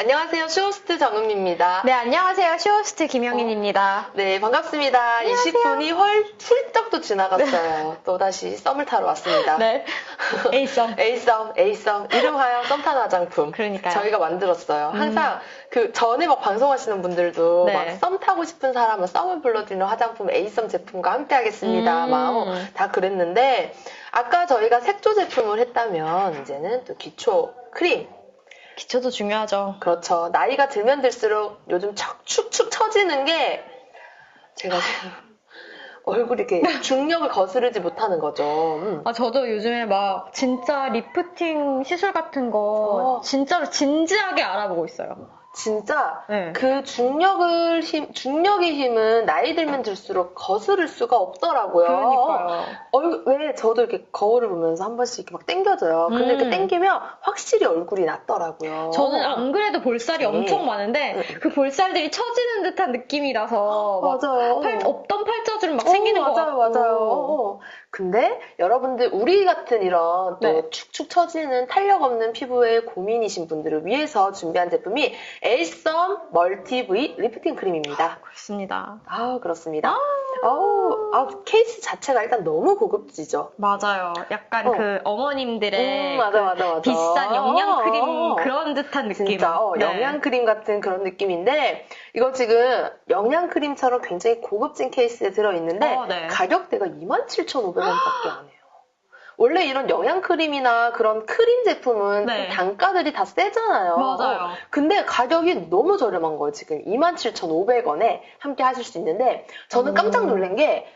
안녕하세요. 쇼호스트 정은미입니다. 네, 안녕하세요. 쇼호스트 김영인입니다. 네, 반갑습니다. 20분이 헐, 훌쩍 또 지나갔어요. 또다시 썸을 타러 왔습니다. 네. A썸. A썸, A썸, 이름하여 썸탄 화장품. 그러니까요. 저희가 만들었어요. 항상 그 전에 막 방송하시는 분들도 네. 막썸 타고 싶은 사람은 썸을 불러드리는 화장품 A썸 제품과 함께 하겠습니다. 음. 막 어, 다 그랬는데 아까 저희가 색조 제품을 했다면 이제는 또 기초 크림 기초도 중요하죠. 그렇죠. 나이가 들면 들수록 요즘 척, 축축 처지는 게 제가 지금 얼굴이 이렇게 중력을 거스르지 못하는 거죠. 음. 아, 저도 요즘에 막 진짜 리프팅 시술 같은 거 어. 진짜로 진지하게 알아보고 있어요. 진짜 네. 그 중력을 힘, 중력의 힘은 나이 들면 들수록 거스를 수가 없더라고요. 그러니까요. 얼굴, 왜 저도 이렇게 거울을 보면서 한 번씩 이렇게 막 당겨져요. 근데 음. 이렇게 당기면 확실히 얼굴이 낫더라고요. 저는 안 그래도 볼살이 네. 엄청 많은데 네. 그 볼살들이 처지는 듯한 느낌이라서 막 맞아요. 팔, 없던 팔자주름 막 어, 생기는 것 맞아요, 같고. 맞아요. 어. 근데 여러분들 우리 같은 이런 또 네. 축축 처지는 탄력 없는 피부에 고민이신 분들을 위해서 준비한 제품이 엘썸 멀티 V 리프팅 크림입니다. 그렇습니다. 아 그렇습니다. 아 우, 아, 케이스 자체가 일단 너무 고급지죠. 맞아요. 약간 어. 그 어머님들의 음, 맞아, 그 맞아, 맞아. 비싼 영양 크림 어, 어. 그런 듯한 느낌. 진짜 어, 네. 영양 크림 같은 그런 느낌인데 이거 지금 영양 크림처럼 굉장히 고급진 케이스에 들어 있는데 어, 네. 가격대가 27,500원밖에 안 해요. 원래 이런 영양 크림이나 그런 크림 제품은 네. 좀 단가들이 다 세잖아요. 맞아요. 어, 근데 가격이 너무 저렴한 거예요. 지금 27,500원에 함께 하실 수 있는데 저는 깜짝 음. 놀란 게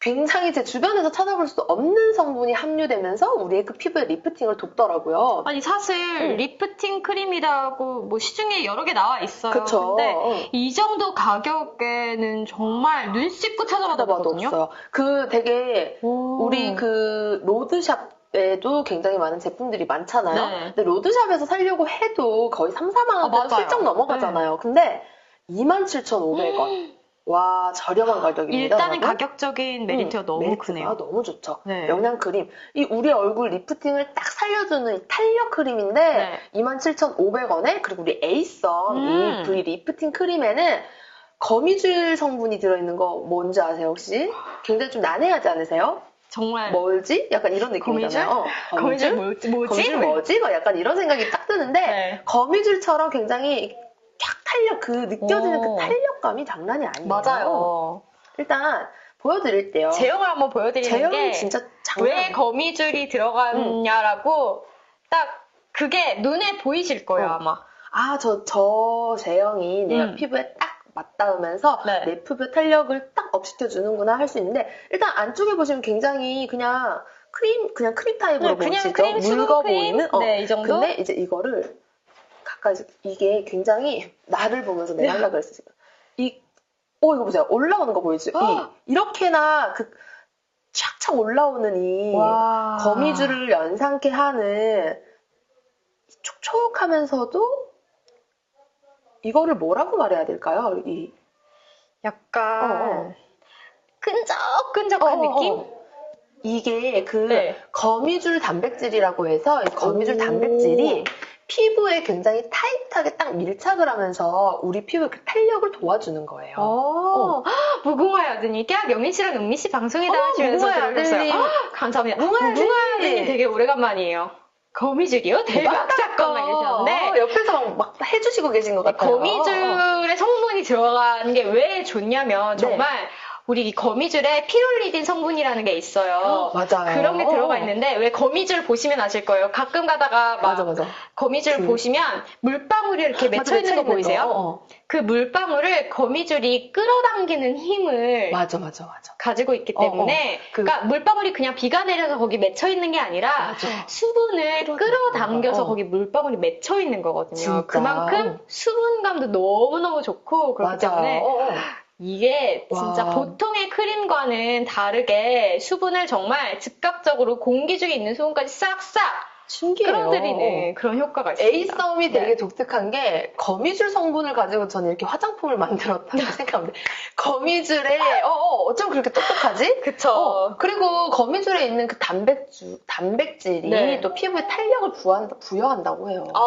굉장히 제 주변에서 찾아볼 수 없는 성분이 함유되면서 우리의 그 피부의 리프팅을 돕더라고요. 아니 사실 음. 리프팅 크림이라고 뭐 시중에 여러 개 나와 있어요. 그쵸. 근데 어. 이 정도 가격에는 정말 눈 씻고 찾아봐도 찾아봐도 없거든요. 없어요. 그 되게 오. 우리 그 로드샵 에도 굉장히 많은 제품들이 많잖아요. 네. 근데 로드샵에서 살려고 해도 거의 3, 4만 아, 원대 맞아요. 네. 슬쩍 넘어가잖아요. 근데 27,500원. 와 저렴한 가격입니다. 일단은 여러분. 가격적인 메리트가 음, 너무 메리트가 크네요. 너무 좋죠. 네. 영양 크림. 이 우리 얼굴 리프팅을 딱 살려주는 이 탄력 크림인데 네. 27,500원에 그리고 우리 에이썸 음. 이 V 리프팅 크림에는 거미줄 성분이 들어있는 거 뭔지 아세요 혹시? 굉장히 좀 난해하지 않으세요? 정말 뭐지? 약간 이런 느낌이잖아요. 어, 거미줄 뭐지? 뭐지? 거미줄 뭐지? 막 약간 이런 생각이 딱 드는데 네. 거미줄처럼 굉장히 쫙 탄력 그 느껴지는 오. 그 탄력감이 장난이 아니에요. 맞아요. 일단 보여드릴게요. 제형을 한번 보여드리는 제형이 게 진짜 장난. 왜 거미줄이 들어갔냐라고 딱 그게 눈에 보이실 거예요 어. 아마. 아, 저, 저 제형이 내가 음. 피부에 딱 맞닿으면서 네. 내 피부 탄력을 딱 업시켜 주는구나 할 수 있는데, 일단 안쪽에 보시면 굉장히 그냥 크림, 그냥 크림 타입으로 네, 그냥 보이시죠? 묽어 크림? 보이는? 어. 네, 이 정도? 근데 이제 이거를 가까이, 이게 굉장히 나를 보면서 내가 네. 하려고 그랬어요. 이, 어, 이거 보세요. 올라오는 거 보이죠? 아. 이, 이렇게나 그, 착착 올라오는 이, 와. 거미줄을 연상케 하는 이 촉촉하면서도 이거를 뭐라고 말해야 될까요? 이 약간 어, 어. 끈적끈적한 어, 어, 느낌? 어. 이게 그 네. 거미줄 단백질이라고 해서 이 거미줄 오. 단백질이 피부에 굉장히 타이트하게 딱 밀착을 하면서 우리 피부의 그 탄력을 도와주는 거예요. 어. 무궁화의 아드님, 깨악 영민 씨랑 은미 씨 방송이다 어. 아, 감사합니다. 무궁화의 아드님. 아드님 되게 오래간만이에요. 거미줄이요? 대박 사건 막 이러셨는데 어, 옆에서 막, 막 해주시고 계신 것 같아요. 거미줄에 성분이 들어간 게 왜 좋냐면 네. 정말 우리 이 거미줄에 피롤리딘 성분이라는 게 있어요. 맞아요. 그런 게 들어가 있는데 왜 거미줄 보시면 아실 거예요. 가끔 가다가 막 맞아, 맞아. 거미줄 그- 보시면 물방울이 이렇게 맺혀 있는 거 보이세요? 거. 어. 그 물방울을 거미줄이 끌어당기는 힘을 맞아, 맞아, 맞아. 가지고 있기 어, 때문에 어. 그- 그러니까 물방울이 그냥 비가 내려서 거기 맺혀 있는 게 아니라 맞아. 수분을 끌어당겨서 거. 어. 거기 물방울이 맺혀 있는 거거든요. 진짜. 그만큼 수분감도 너무너무 좋고 그렇기 맞아. 때문에 어, 어. 이게 진짜 와. 보통의 크림과는 다르게 수분을 정말 즉각적으로 공기 중에 있는 수분까지 싹싹 신기해요. 끌어들이는 그런 효과가 있습니다. 에이썸이 되게 네. 독특한 게 거미줄 성분을 가지고 저는 이렇게 화장품을 만들었다고 생각합니다. 거미줄에 어, 어 어쩜 그렇게 똑똑하지? 그쵸. 어, 그리고 거미줄에 있는 그 단백질 단백질이 네. 또 피부에 탄력을 부여한다, 부여한다고 해요. 아,